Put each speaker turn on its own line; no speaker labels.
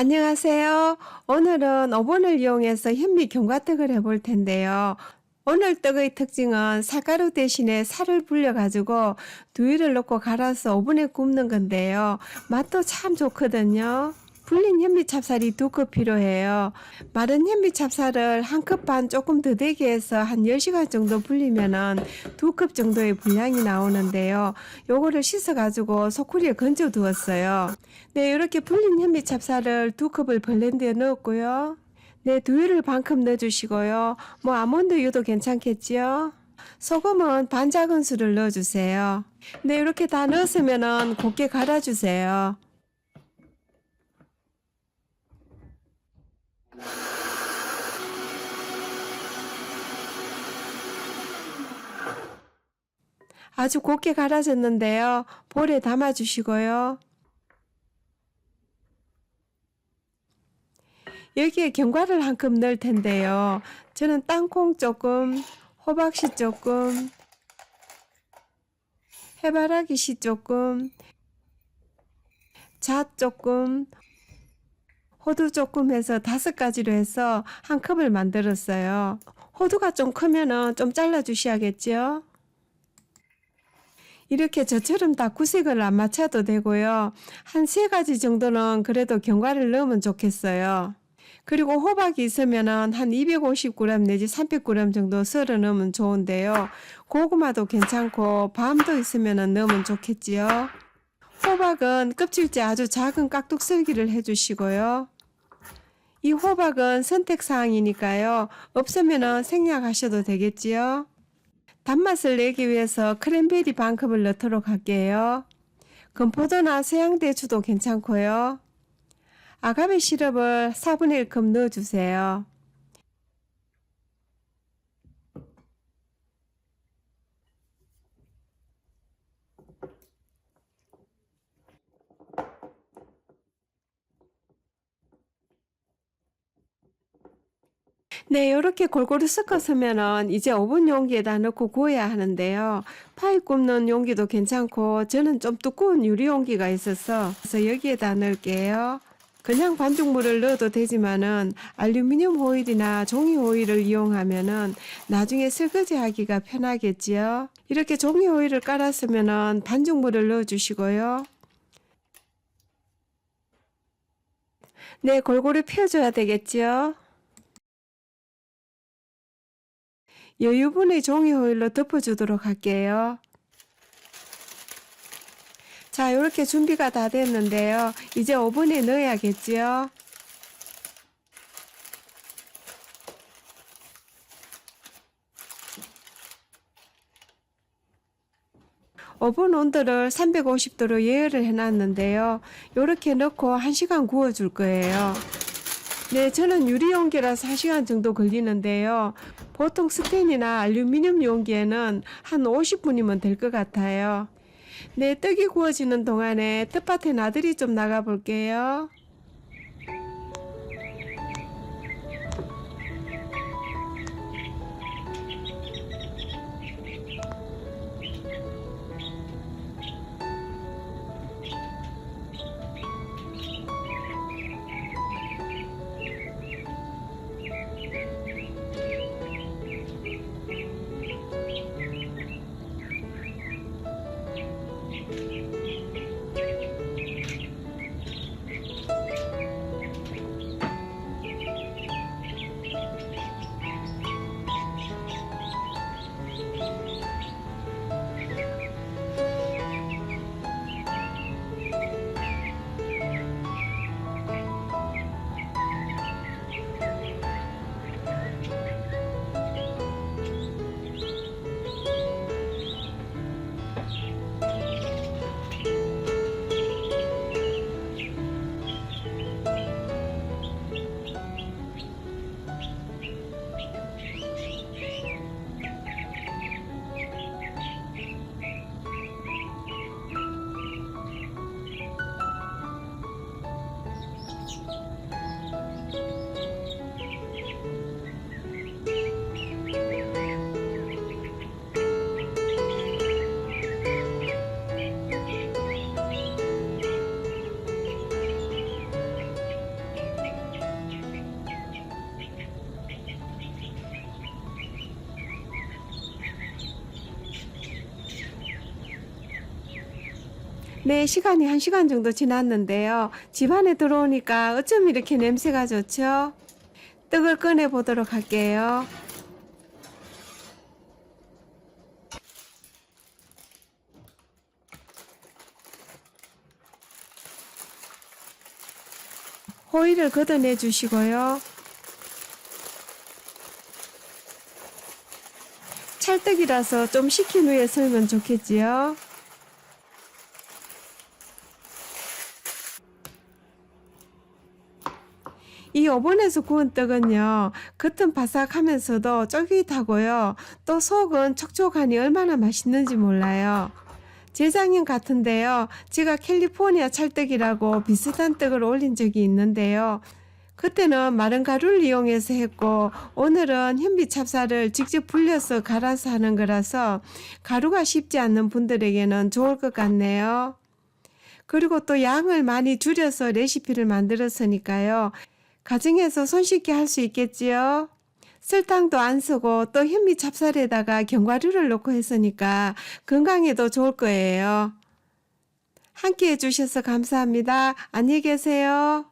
안녕하세요. 오늘은 오븐을 이용해서 현미 견과떡을 해볼 텐데요. 오늘 떡의 특징은 쌀가루 대신에 살을 불려가지고 두유를 넣고 갈아서 오븐에 굽는 건데요. 맛도 참 좋거든요. 불린 현미 찹쌀이 두 컵 필요해요. 마른 현미 찹쌀을 한 컵 반 조금 더 되게 해서 한 10시간 정도 불리면은 두 컵 정도의 분량이 나오는데요. 요거를 씻어 가지고 소쿠리에 건져 두었어요. 네, 이렇게 불린 현미 찹쌀을 두 컵을 블렌드에 넣었고요. 네, 두유를 반컵 넣어 주시고요. 뭐 아몬드유도 괜찮겠지요? 소금은 반 작은술을 넣어주세요. 네, 이렇게 다 넣었으면은 곱게 갈아주세요. 아주 곱게 갈아졌는데요. 볼에 담아주시고요. 여기에 견과를 한 컵 넣을 텐데요. 저는 땅콩 조금, 호박씨 조금, 해바라기씨 조금, 잣 조금, 호두 조금 해서 다섯 가지로 해서 한 컵을 만들었어요. 호두가 좀 크면은 좀 잘라 주셔야겠죠? 이렇게 저처럼 다 구색을 안 맞춰도 되고요. 한 세 가지 정도는 그래도 견과를 넣으면 좋겠어요. 그리고 호박이 있으면은 한 250g 내지 300g 정도 썰어 넣으면 좋은데요. 고구마도 괜찮고 밤도 있으면은 넣으면 좋겠지요. 호박은 껍질째 아주 작은 깍둑 썰기를 해주시고요. 이 호박은 선택 사항이니까요. 없으면은 생략하셔도 되겠지요. 단맛을 내기 위해서 크랜베리 반 컵을 넣도록 할게요. 건포도나 서양대추도 괜찮고요. 아가베 시럽을 4분의 1컵 넣어주세요. 네, 이렇게 골고루 섞었으면은 이제 오븐 용기에다 넣고 구워야 하는데요. 파이 굽는 용기도 괜찮고 저는 좀 두꺼운 유리 용기가 있어서 그래서 여기에다 넣을게요. 그냥 반죽물을 넣어도 되지만은 알루미늄 호일이나 종이 호일을 이용하면은 나중에 설거지 하기가 편하겠지요. 이렇게 종이 호일을 깔았으면은 반죽물을 넣어 주시고요. 네, 골고루 펴줘야 되겠지요. 여유분의 종이 호일로 덮어주도록 할게요. 자, 이렇게 준비가 다 됐는데요. 이제 오븐에 넣어야겠지요. 오븐 온도를 350도로 예열을 해놨는데요. 이렇게 넣고 1시간 구워줄 거예요. 네, 저는 유리 용기라서 1시간 정도 걸리는데요. 보통 스텐이나 알루미늄 용기에는 한 50분이면 될 것 같아요. 네, 떡이 구워지는 동안에 뜻밭에 나들이 좀 나가 볼게요. 네, 시간이 한 시간 정도 지났는데요. 집 안에 들어오니까 어쩜 이렇게 냄새가 좋죠? 떡을 꺼내 보도록 할게요. 호일을 걷어내 주시고요. 찰떡이라서 좀 식힌 후에 썰면 좋겠지요. 이 오븐에서 구운 떡은요, 겉은 바삭하면서도 쫄깃하고요, 또 속은 촉촉하니 얼마나 맛있는지 몰라요. 재작년 같은데요, 제가 캘리포니아 찰떡이라고 비슷한 떡을 올린 적이 있는데요. 그때는 마른 가루를 이용해서 했고, 오늘은 현미 찹쌀을 직접 불려서 갈아서 하는 거라서 가루가 쉽지 않는 분들에게는 좋을 것 같네요. 그리고 또 양을 많이 줄여서 레시피를 만들었으니까요. 가정에서 손쉽게 할 수 있겠지요. 설탕도 안 쓰고 또 현미 찹쌀에다가 견과류를 넣고 했으니까 건강에도 좋을 거예요. 함께 해주셔서 감사합니다. 안녕히 계세요.